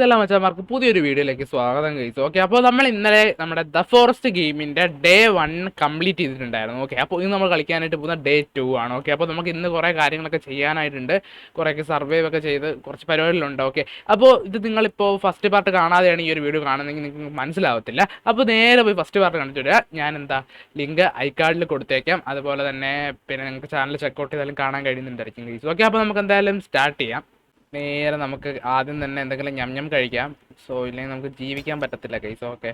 എല്ലാ മച്ചാമാർക്ക് പുതിയൊരു വീഡിയോയിലേക്ക് സ്വാഗതം കഴിച്ചു ഓക്കെ അപ്പോൾ നമ്മൾ ഇന്നലെ നമ്മുടെ ദ ഫോറസ്റ്റ് ഗെയിമിന്റെ ഡേ വൺ കംപ്ലീറ്റ് ചെയ്തിട്ടുണ്ടായിരുന്നു. ഓക്കെ അപ്പോൾ ഇന്ന് നമ്മൾ കളിക്കാനായിട്ട് പോകുന്ന ഡേ ടു ആണ്. ഓക്കെ അപ്പോൾ നമുക്ക് ഇന്ന് കുറേ കാര്യങ്ങളൊക്കെ ചെയ്യാനായിട്ടുണ്ട്. കുറേയൊക്കെ സർവൈവ് ഒക്കെ ചെയ്ത് കുറച്ച് പരിപാടികളുണ്ട്. ഓക്കെ അപ്പോൾ ഇത് നിങ്ങളിപ്പോൾ ഫസ്റ്റ് പാർട്ട് കാണാതെയാണ് ഈ ഒരു വീഡിയോ കാണുന്നതെങ്കിൽ നിങ്ങൾക്ക് മനസ്സിലാവത്തില്ല. അപ്പോൾ നേരെ പോയി ഫസ്റ്റ് പാർട്ട് കണ്ടിട്ട് വരിക ഞാൻ എന്താ ലിങ്ക് ഐ കാർഡിൽ കൊടുത്തേക്കാം. അതുപോലെ തന്നെ പിന്നെ നിങ്ങൾക്ക് ചാനൽ ചെക്കൗട്ട് ചെയ്താലും കാണാൻ കഴിയുന്നുണ്ടായിരിക്കും ഓക്കെ അപ്പോൾ നമുക്ക് എന്തായാലും സ്റ്റാർട്ട് ചെയ്യാം. നേരെ നമുക്ക് ആദ്യം തന്നെ എന്തെങ്കിലും ഞം ഞം കഴിക്കാം. സോ ഇല്ലെങ്കിൽ നമുക്ക് ജീവിക്കാൻ പറ്റത്തില്ല കൈസ് ഓക്കെ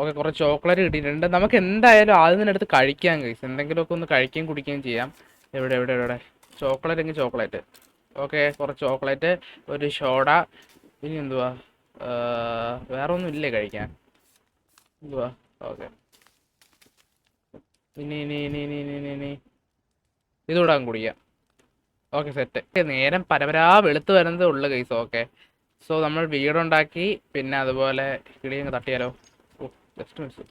ഓക്കെ കുറച്ച് ചോക്ലേറ്റ് കിട്ടിയിട്ടുണ്ട്. നമുക്ക് എന്തായാലും ആദ്യം തന്നെ എടുത്ത് കഴിക്കാം കൈസ് എന്തെങ്കിലുമൊക്കെ ഒന്ന് കഴിക്കുകയും കുടിക്കുകയും ചെയ്യാം. എവിടെ എവിടെ എവിടെ? ചോക്ലേറ്റ് എങ്കിൽ ചോക്ലേറ്റ് ഓക്കെ കുറച്ച് ചോക്ലേറ്റ് ഒരു ഷോഡ ഇനി എന്തുവാ? വേറെ ഒന്നും ഇല്ലേ കഴിക്കാൻ? എന്തുവാ? ഓക്കെ ഇനി ഇനി ഇനി ഇനി ഇനി ഇനി ഇതുകൂടെ കുടിക്കാം. ഓക്കെ സെറ്റ് നേരം പരപരാ വെളുത്ത് വരുന്നതേ ഉള്ള കൈസ് ഓക്കെ സോ നമ്മൾ വീടുണ്ടാക്കി പിന്നെ അതുപോലെ കിളിയങ്ങ് തട്ടിയാലോ? ഓ ജസ്റ്റ് മിസ്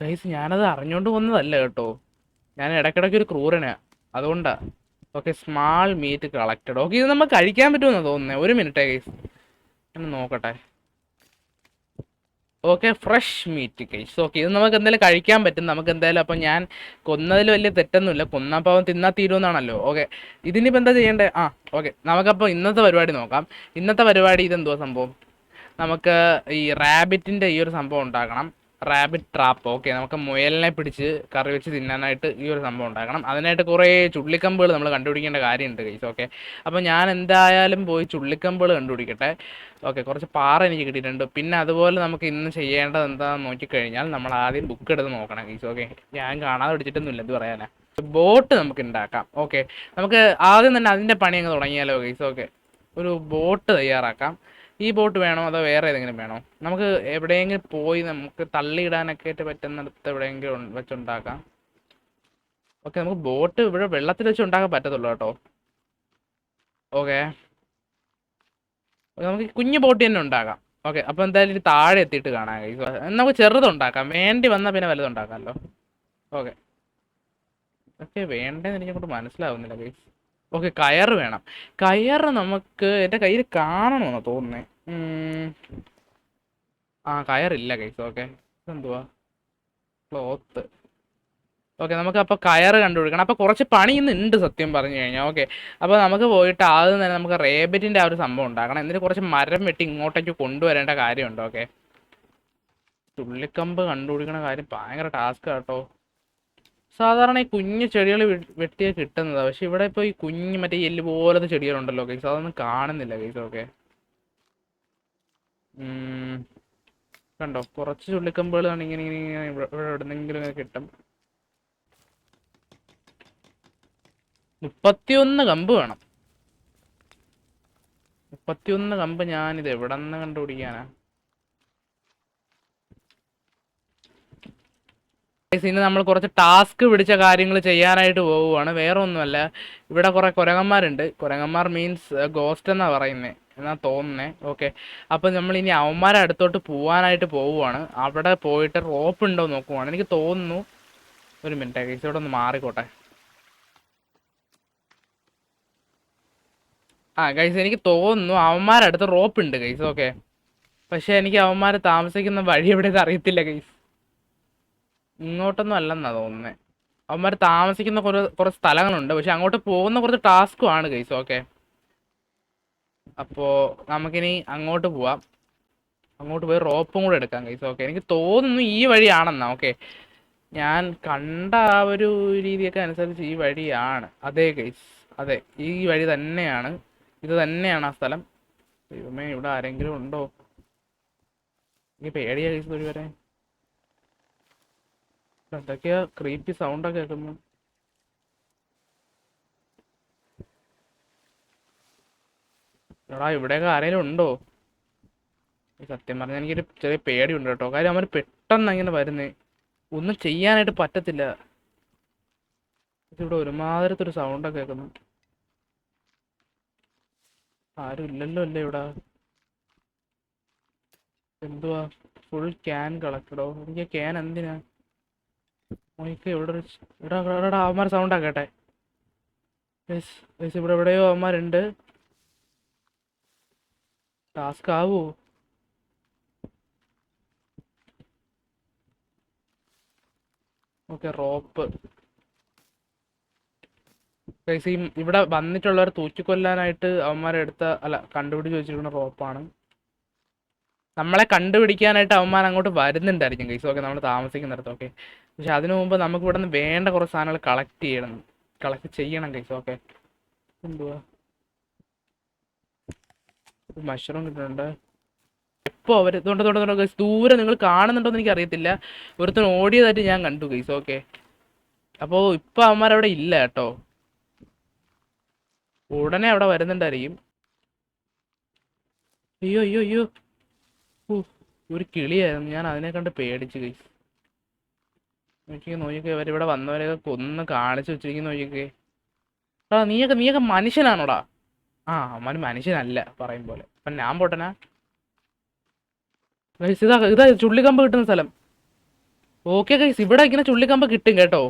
കൈസ് ഞാനത് അറിഞ്ഞുകൊണ്ട് വന്നതല്ല കേട്ടോ. ഞാൻ ഇടയ്ക്കിടയ്ക്ക് ഒരു ക്രൂരനാ. അതുകൊണ്ടാ. Okay small meat collected okay ഇത് നമുക്ക് കഴിക്കാൻ പറ്റുമെന്നാണ് തോന്നുന്നത് ഒരു മിനിറ്റേ കൈസ് ഒന്ന് നോക്കട്ടെ. ഓക്കെ ഫ്രഷ് മീറ്റ് കഴിച്ചു ഓക്കെ ഇത് നമുക്ക് എന്തായാലും കഴിക്കാൻ പറ്റും. നമുക്ക് എന്തായാലും അപ്പം ഞാൻ കൊന്നതിൽ വലിയ തെറ്റൊന്നുമില്ല. കൊന്നപ്പോൾ തിന്നാ തീരുമെന്നാണല്ലോ. ഓക്കെ ഇതിനിപ്പോൾ എന്താ ചെയ്യേണ്ടത് ആ ഓക്കെ നമുക്കപ്പോൾ ഇന്നത്തെ പരിപാടി നോക്കാം. ഇന്നത്തെ പരിപാടി ഇതെന്തോ സംഭവം? നമുക്ക് ഈ റാബിറ്റിന്റെ ഈ ഒരു സംഭവം ഉണ്ടാക്കണം. റാബിറ്റ് ട്രാപ്പ് ഓക്കെ നമുക്ക് മുയലിനെ പിടിച്ച് കറി വെച്ച് തിന്നാനായിട്ട് ഈ ഒരു സംഭവം ഉണ്ടാക്കണം. അതിനായിട്ട് കുറേ ചുള്ളിക്കമ്പുകൾ നമ്മൾ കണ്ടുപിടിക്കേണ്ട കാര്യമുണ്ട് കൈസ് ഓക്കെ അപ്പോൾ ഞാൻ എന്തായാലും പോയി ചുള്ളിക്കമ്പുകൾ കണ്ടുപിടിക്കട്ടെ. ഓക്കെ കുറച്ച് പാറ എനിക്ക് കിട്ടിയിട്ടുണ്ട്. പിന്നെ അതുപോലെ നമുക്ക് ഇന്ന് ചെയ്യേണ്ടത് എന്താണെന്ന് നോക്കിക്കഴിഞ്ഞാൽ നമ്മൾ ആദ്യം ബുക്ക് എടുത്ത് നോക്കണം കൈസ് ഓക്കെ ഞാൻ കാണാതെ പിടിച്ചിട്ടൊന്നുമില്ല ഇത് പറയാനാ. ബോട്ട് നമുക്ക് ഉണ്ടാക്കാം. ഓക്കെ നമുക്ക് ആദ്യം തന്നെ അതിന്റെ പണി അങ്ങ് തുടങ്ങിയാലോ കൈസ് ഓക്കെ ഒരു ബോട്ട് തയ്യാറാക്കാം. ഈ ബോട്ട് വേണോ അതോ വേറെ ഏതെങ്കിലും വേണോ? നമുക്ക് എവിടെയെങ്കിലും പോയി നമുക്ക് തള്ളിയിടാനൊക്കെ ആയിട്ട് പറ്റുന്നിടത്ത് എവിടെയെങ്കിലും വെച്ചുണ്ടാക്കാം. ഓക്കെ നമുക്ക് ബോട്ട് ഇവിടെ വെള്ളത്തിൽ വെച്ച് ഉണ്ടാക്കാൻ പറ്റത്തുള്ളൂ കേട്ടോ. ഓക്കെ. നമുക്ക് കുഞ്ഞു ബോട്ട് തന്നെ ഉണ്ടാക്കാം. ഓക്കെ അപ്പോൾ എന്തായാലും ഇനി താഴെ എത്തിയിട്ട് കാണാം. നമുക്ക് ചെറുതുണ്ടാക്കാം വേണ്ടി വന്നാൽ പിന്നെ വലുതുണ്ടാക്കാമല്ലോ ഓക്കെ. ഓക്കെ വേണ്ടതെന്ന് എനിക്കങ്ങോട്ട് മനസ്സിലാവുന്നില്ല ഗൈസ് ഓക്കെ കയർ വേണം. കയർ നമുക്ക് എന്റെ കയ്യിൽ കാണണമെന്ന് തോന്നുന്നേ. ആ കയറില്ല കൈസ് ഓക്കെ എന്തുവാ ക്ലോത്ത് ഓക്കെ നമുക്ക് അപ്പോൾ കയർ കണ്ടുപിടിക്കണം. അപ്പോൾ കുറച്ച് പണി ഇന്ന് ഉണ്ട് സത്യം പറഞ്ഞു കഴിഞ്ഞാൽ ഓക്കെ അപ്പോൾ നമുക്ക് പോയിട്ട് ആദ്യം തന്നെ നമുക്ക് റേബറ്റിന്റെ ആ ഒരു സംഭവം ഉണ്ടാക്കണം. എന്നിട്ട് കുറച്ച് മരം വെട്ടി ഇങ്ങോട്ടേക്ക് കൊണ്ടുവരേണ്ട കാര്യമുണ്ട് ഓക്കെ ചുള്ളിക്കമ്പ് കണ്ടുപിടിക്കണ കാര്യം ഭയങ്കര ടാസ്ക് കേട്ടോ. സാധാരണ ഈ കുഞ്ഞു ചെടികൾ വെട്ടിയാൽ കിട്ടുന്നതാണ് പക്ഷെ ഇവിടെ ഇപ്പോൾ ഈ കുഞ്ഞ് മറ്റേ എല്ല് പോലത്തെ ചെടികളുണ്ടല്ലോ ഗൈസ് അതൊന്നും കാണുന്നില്ല ഗൈസ് ഓക്കെ കണ്ടോ? കുറച്ച് ചുള്ളിക്കമ്പുകൾ ഇങ്ങനെ ഇങ്ങനെ ഇവിടെ എവിടെന്നെങ്കിലും കിട്ടും. മുപ്പത്തിയൊന്ന് കമ്പ് വേണം. മുപ്പത്തിയൊന്ന് കമ്പ് ഞാനിത് എവിടെ നിന്ന് കണ്ടുപിടിക്കാനാ? ഇന്ന് നമ്മൾ കുറച്ച് ടാസ്ക് പിടിച്ച കാര്യങ്ങൾ ചെയ്യാനായിട്ട് പോവുകയാണ് വേറെ ഒന്നുമല്ല ഇവിടെ കുറെ കുരങ്ങന്മാരുണ്ട്. കുരങ്ങന്മാർ മീൻസ് ഗോസ്റ്റ് എന്നാ പറയുന്നത് എന്നാ തോന്നുന്നേ. ഓക്കെ. അപ്പം നമ്മൾ ഇനി അവന്മാരെ അടുത്തോട്ട് പോവാനായിട്ട് പോവുകയാണ് അവിടെ പോയിട്ട് റോപ്പ് ഉണ്ടോ നോക്കുവാണ്. എനിക്ക് തോന്നുന്നു ഒരു മിനിറ്റ് ഗൈസ് ഇവിടെ ഒന്ന് മാറിക്കോട്ടെ. ആ ഗൈസ് എനിക്ക് തോന്നുന്നു അവന്മാരടുത്ത് റോപ്പ് ഉണ്ട് ഗൈസ് ഓക്കെ. പക്ഷെ എനിക്ക് അവന്മാർ താമസിക്കുന്ന വഴി എവിടെയെന്ന് അറിയത്തില്ല ഗൈസ് ഇങ്ങോട്ടൊന്നും അല്ലെന്നാ തോന്നുന്നത് അവന്മാർ താമസിക്കുന്ന കുറേ കുറച്ച് സ്ഥലങ്ങളുണ്ട്. പക്ഷെ അങ്ങോട്ട് പോകുന്ന കുറച്ച് ടാസ്കും ആണ് ഗൈസ് ഓക്കെ? അപ്പോൾ നമുക്കിനി അങ്ങോട്ട് പോവാം. അങ്ങോട്ട് പോയി റോപ്പും കൂടെ എടുക്കാം ഗൈസ് ഓക്കെ? എനിക്ക് തോന്നുന്നു ഈ വഴിയാണെന്നാ ഓക്കെ? ഞാൻ കണ്ട ആ ഒരു രീതിയൊക്കെ അനുസരിച്ച് ഈ വഴിയാണ്. അതെ ഗൈസ് അതെ ഈ വഴി തന്നെയാണ്. ഇത് തന്നെയാണ് ആ സ്ഥലം. ദൈവമേ ഇവിടെ ആരെങ്കിലും ഉണ്ടോ? എനിക്ക് പേടിയാ ഗൈസ് ഒരു വരെ എന്തൊക്കെയാ ക്രീപ്പി സൗണ്ടൊക്കെ കേൾക്കുന്നു? എടാ ഇവിടെയൊക്കെ ആരെങ്കിലും ഉണ്ടോ? സത്യം പറഞ്ഞാൽ എനിക്കൊരു ചെറിയ പേടിയുണ്ട് കേട്ടോ. കാര്യം അവർ പെട്ടെന്ന് അങ്ങനെ വരുന്നേ. ഒന്നും ചെയ്യാനായിട്ട് പറ്റത്തില്ല. ഇവിടെ ഒരുമാതിരത്തെ ഒരു സൗണ്ടൊക്കെ കേൾക്കുന്നു. ആരും ഇല്ലല്ലോ അല്ലേ ഇവിടെ? എന്തുവാ? ഫുൾ ക്യാൻ കളക്ടഡോ എനിക്ക് ക്യാൻ എന്തിനാ? ച- ഇവിടെ ഇവിടെ ഇവിടെ അവന്മാർ സൗണ്ട് ആക്കട്ടെ. യെസ് യെസ് ഇവിടെ എവിടെയോ അവന്മാരുണ്ട്. ടാസ്ക് ആവോ? ഓക്കെ റോപ്പ് ഈ ഇവിടെ വന്നിട്ടുള്ളവർ തൂക്കിക്കൊല്ലാനായിട്ട് അവന്മാരെടുത്ത അല്ല കണ്ടുപിടിച്ച് വെച്ചിരിക്കുന്ന റോപ്പാണ് നമ്മളെ കണ്ടുപിടിക്കാനായിട്ട് അവന്മാർ അങ്ങോട്ട് വരുന്നുണ്ടായിരിക്കും ഗൈസ് ഓക്കെ നമ്മൾ താമസിക്കുന്നിടത്ത് ഓക്കെ പക്ഷെ അതിനു മുമ്പ് നമുക്ക് ഇവിടെ നിന്ന് വേണ്ട കുറച്ച് സാധനങ്ങൾ കളക്ട് ചെയ്യണം. കളക്ട് ചെയ്യണം ഗൈസ് ഓക്കെ എന്തുവാ? മഷ്റൂം കിട്ടുന്നുണ്ട്. എപ്പോ അവർ? തൊണ്ട തൊണ്ട തൊണ്ട ഗൈസ് ദൂരെ നിങ്ങൾ കാണുന്നുണ്ടോ എന്ന് എനിക്ക് അറിയത്തില്ല ഒരുത്തൻ ഓടിയതായിട്ട് ഞാൻ കണ്ടു ഗൈസ് ഓക്കെ അപ്പോൾ ഇപ്പൊ അവന്മാർ അവിടെ ഇല്ല കേട്ടോ. ഉടനെ അവിടെ വരുന്നുണ്ടായിരിക്കും. അയ്യോ അയ്യോ അയ്യോ. ഒരു കിളിയായിരുന്നു. ഞാൻ അതിനെ കണ്ട് പേടിച്ചു ഗൈസ് നോക്കിയേ നോക്കിയൊക്കെ ഇവരിവിടെ വന്നവരെയൊക്കെ കൊന്ന് കാണിച്ചു വെച്ചിരിക്കുന്ന നോക്കിയൊക്കെ ആ നീയൊക്കെ നീയൊക്കെ മനുഷ്യനാണോടാ? ആ അവൻ മനുഷ്യനല്ല പറയും പോലെ. അപ്പൊ ഞാൻ പോട്ടനാ ഗൈസ് ഇതാ ഇതാ ചുള്ളിക്കമ്പ് കിട്ടുന്ന സ്ഥലം. ഓക്കെ ഗൈസ് ഇവിടെ ഇങ്ങനെ ചുള്ളിക്കമ്പ് കിട്ടും കേട്ടോ.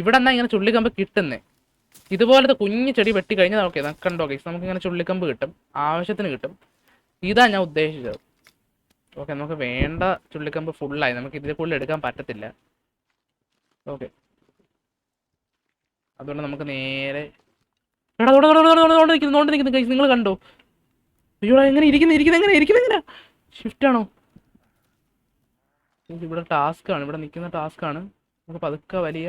ഇവിടെ എന്നാ ഇങ്ങനെ ചുള്ളിക്കമ്പ് കിട്ടുന്നേ? ഇതുപോലത്തെ കുഞ്ഞു ചെടി വെട്ടി കഴിഞ്ഞാൽ ഓക്കെ കണ്ടോ ഗൈസ് നമുക്ക് ഇങ്ങനെ ചുള്ളിക്കമ്പ് കിട്ടും. ആവശ്യത്തിന് കിട്ടും. ഇതാ ഞാൻ ഉദ്ദേശിച്ചത്. ഓക്കെ നമുക്ക് വേണ്ട ചുള്ളിക്കമ്പ് ഫുള്ളായി നമുക്ക് ഇതിൽ കൂടുതൽ എടുക്കാൻ പറ്റത്തില്ല. ഓക്കെ അതുകൊണ്ട് നമുക്ക് നേരെ എടാ നിങ്ങൾ കണ്ടോ? അയ്യോ എങ്ങനെ ഇരിക്കുന്നു? ഇരിക്കുന്നു എങ്ങനെ? ഇരിക്കുന്നു എങ്ങനെ? ഷിഫ്റ്റ് ആണോ? ഇവിടെ ടാസ്ക് ആണ്. ഇവിടെ നിൽക്കുന്ന ടാസ്ക് ആണ്. നമുക്ക് പതുക്കെ വലിയ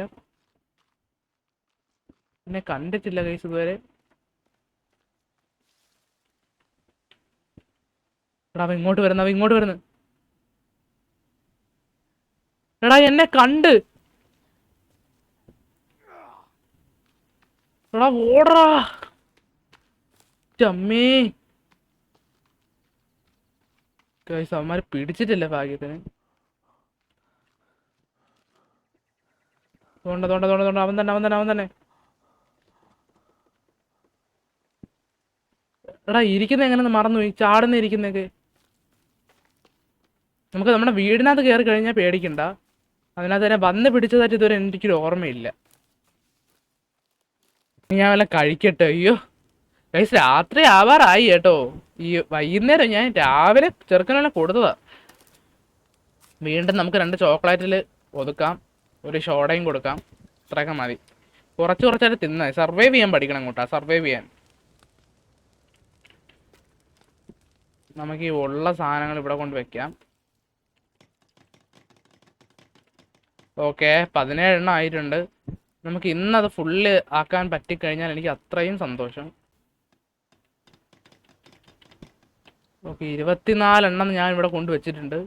എന്നെ കണ്ടിട്ടില്ല കൈസ് ഇതുവരെ. എടാ അവ ഇങ്ങോട്ട് വരുന്ന അവ ഇങ്ങോട്ട് വരുന്നു. എടാ എന്നെ കണ്ട്. എടാ ഓടറാ ചമ്മേ. ഗൈസ് അവന്മാര് പിടിച്ചിട്ടില്ല ഭാഗ്യത്തിന്. തോണ്ട തോണ്ട തോണ്ട തോണ്ട. അവൻ തന്നെ അവൻ തന്നെ അവൻ തന്നെ. എടാ ഇരിക്കുന്ന എങ്ങനെ മറന്നുപോയി. ചാടുന്ന ഇരിക്കുന്നൊക്കെ നമുക്ക് നമ്മുടെ വീടിനകത്ത് കയറി കഴിഞ്ഞാൽ പേടിക്കണ്ട. അതിനകത്ത് തന്നെ വന്ന് പിടിച്ചതായിട്ട് ഇതുവരെ എനിക്കൊരു ഓർമ്മയില്ല. ഞാൻ വല്ല കഴിക്കട്ടെ? അയ്യോ. ഗൈസ് രാത്രി ആവാറായി കേട്ടോ. ഈ വൈകുന്നേരം ഞാൻ രാവിലെ ചെറുക്കനെല്ലാം കൊടുത്തതാ. വീണ്ടും നമുക്ക് രണ്ട് ചോക്ലേറ്റിൽ ഒതുക്കാം. ഒരു ഷോഡയും കൊടുക്കാം. ഇത്രയൊക്കെ മതി. കുറച്ച് കുറച്ചായിട്ട് തിന്നാ സർവൈവ് ചെയ്യാൻ പഠിക്കണം കൂട്ടാ. സർവൈവ് ചെയ്യാൻ. നമുക്ക് ഈ ഉള്ള സാധനങ്ങൾ ഇവിടെ കൊണ്ട് വെക്കാം. ഓക്കെ പതിനേഴെണ്ണം ആയിട്ടുണ്ട്. നമുക്ക് ഇന്ന് അത് ഫുള്ള് ആക്കാൻ പറ്റിക്കഴിഞ്ഞാൽ എനിക്ക് അത്രയും സന്തോഷം. ഓക്കെ ഇരുപത്തിനാലെണ്ണം ഞാൻ ഇവിടെ കൊണ്ടുവച്ചിട്ടുണ്ട്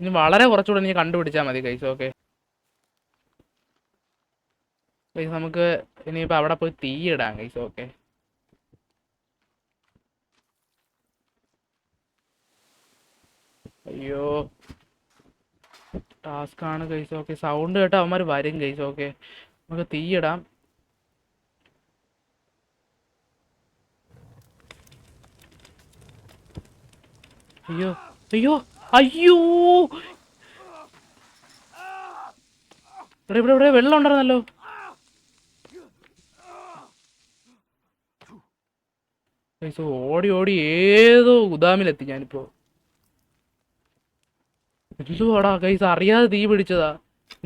ഇനി വളരെ കുറച്ചുകൂടെ എനിക്ക് കണ്ടുപിടിച്ചാൽ മതി കൈസ് ഓക്കെ. കൈസ് നമുക്ക് ഇനിയിപ്പോൾ അവിടെ പോയി തീയിടാം കൈസ് ഓക്കെ. അയ്യോ. ടാസ്ക് ആണ് കൈസ് ഓക്കെ സൗണ്ട് കേട്ട് അവന്മാർ വരും കൈസ് ഓക്കെ നമുക്ക് തീയിടാം. അയ്യോ അയ്യോ അയ്യോ! ഇവിടെ ഇവിടെ ഇവിടെ വെള്ളം ഉണ്ടായിരുന്നല്ലോ. ഓടി ഓടി ഏതോ ഗുദാമിലെത്തി ഞാനിപ്പോ. എന്തുവാടാ കൈസ് അറിയാതെ തീ പിടിച്ചതാ.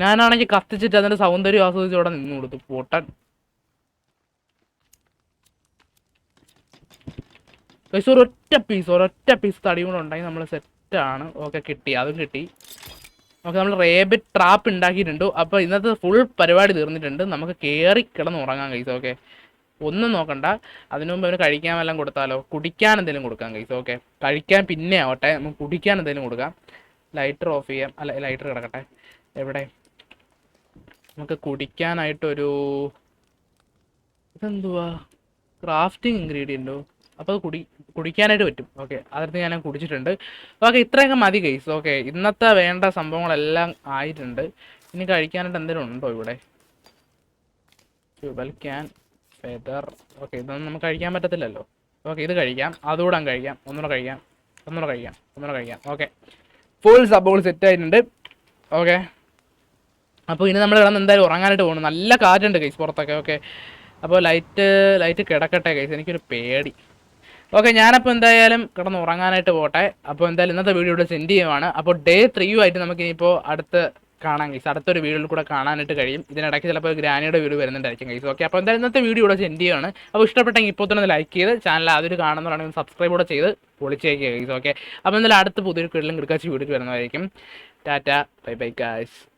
ഞാനാണെങ്കിൽ കത്തിച്ചിട്ട് അതിന്റെ സൗന്ദര്യം ആസ്വദിച്ച് അവിടെ നിന്ന് കൊടുത്തു. പൊട്ടൻ. കൈസ് ഒരൊറ്റ പീസ് ഒരൊറ്റ പീസ് തടി കൂടെ ഉണ്ടായി. നമ്മൾ സെറ്റാണ് ഓക്കെ കിട്ടി. അതും കിട്ടി. ഓക്കെ നമ്മൾ റേബിറ്റ് ട്രാപ്പ് ഉണ്ടാക്കിയിട്ടുണ്ട്. അപ്പോൾ ഇന്നത്തെ ഫുൾ പരിപാടി തീർന്നിട്ടുണ്ട്. നമുക്ക് കയറി കിടന്ന് ഉറങ്ങാം കൈസ് ഓക്കെ ഒന്നും നോക്കണ്ട. അതിനു മുമ്പ് അവന് കഴിക്കാൻ വല്ലതും കൊടുത്താലോ? കുടിക്കാൻ എന്തെങ്കിലും കൊടുക്കാം കൈസ് ഓക്കെ കഴിക്കാൻ പിന്നെ ആവട്ടെ. നമുക്ക് കുടിക്കാൻ എന്തെങ്കിലും കൊടുക്കാം. ലൈറ്റർ ഓഫ് ചെയ്യാം. അല്ല ലൈറ്റർ കിടക്കട്ടെ. എവിടെ? നമുക്ക് കുടിക്കാനായിട്ടൊരു ഇതെന്തുവാ? ക്രാഫ്റ്റിംഗ് ഇൻഗ്രീഡിയന്റോ അപ്പോൾ അത് കുടി കുടിക്കാനായിട്ട് പറ്റും. ഓക്കെ അതിനകത്ത് ഞാൻ കുടിച്ചിട്ടുണ്ട്. ഓക്കെ ഇത്രയൊക്കെ മതി കേസ് ഓക്കെ ഇന്നത്തെ വേണ്ട സംഭവങ്ങളെല്ലാം ആയിട്ടുണ്ട്. ഇനി കഴിക്കാനായിട്ട് എന്തെങ്കിലും ഉണ്ടോ ഇവിടെ? ട്യൂബൽ ക്യാൻ ഫെദർ ഓക്കെ ഇതൊന്നും നമുക്ക് കഴിക്കാൻ പറ്റത്തില്ലല്ലോ. ഓക്കെ ഇത് കഴിക്കാം. അതുകൂടെ കഴിക്കാം. ഒന്നുകൂടെ കഴിക്കാം. ഒന്നുകൂടെ കഴിക്കാം. ഒന്നുകൂടെ കഴിക്കാം. ഓക്കെ ഫുൾ സബോൾ സെറ്റ് ആയിട്ടുണ്ട്. ഓക്കെ അപ്പോൾ ഇനി നമ്മൾ കിടന്ന് എന്തായാലും ഉറങ്ങാനായിട്ട് പോകണം നല്ല കാറ്റുണ്ട് കൈസ് പുറത്തൊക്കെ. ഓക്കെ അപ്പോൾ ലൈറ്റ് ലൈറ്റ് കിടക്കട്ടെ കൈസ് എനിക്കൊരു പേടി. ഓക്കെ ഞാനപ്പോൾ എന്തായാലും കിടന്ന് ഉറങ്ങാനായിട്ട് പോട്ടെ. അപ്പോൾ എന്തായാലും ഇന്നത്തെ വീഡിയോ ഇവിടെ സെൻഡ് ചെയ്യുവാണ്. അപ്പോൾ ഡേ ത്രീയു ആയിട്ട് നമുക്ക് ഇനിയിപ്പോൾ അടുത്ത് കാണാൻ ഗൈസ് അടുത്തൊരു വീഡിയോയിൽ കൂടെ കാണാനായിട്ട് കഴിയും. ഇതിനിടയ്ക്ക് ചിലപ്പോൾ ഗ്രാനിയുടെ വീഡിയോ വരുന്നുണ്ടായിരിക്കും ഗൈസ് ഓക്കെ അപ്പോൾ എന്തായാലും ഇന്നത്തെ വീഡിയോ ഇവിടെ സെൻഡ് ചെയ്യുകയാണ്. അപ്പോൾ ഇഷ്ടപ്പെട്ടെങ്കിൽ ഇപ്പോൾ തന്നെ ലൈക്ക് ചെയ്ത് ചാനൽ ആദ്യം കാണുന്നതാണെങ്കിൽ സബ്സ്ക്രൈബ് കൂടെ ചെയ്ത് പൊളിച്ചേക്കുക ഗൈസ് ഓക്കെ അപ്പോൾ എന്തായാലും അടുത്ത പുതിയൊരു കീഴിലും കിടക്കാച്ച് വീഡിയോ വരുന്നതായിരിക്കും. Tata bye bye guys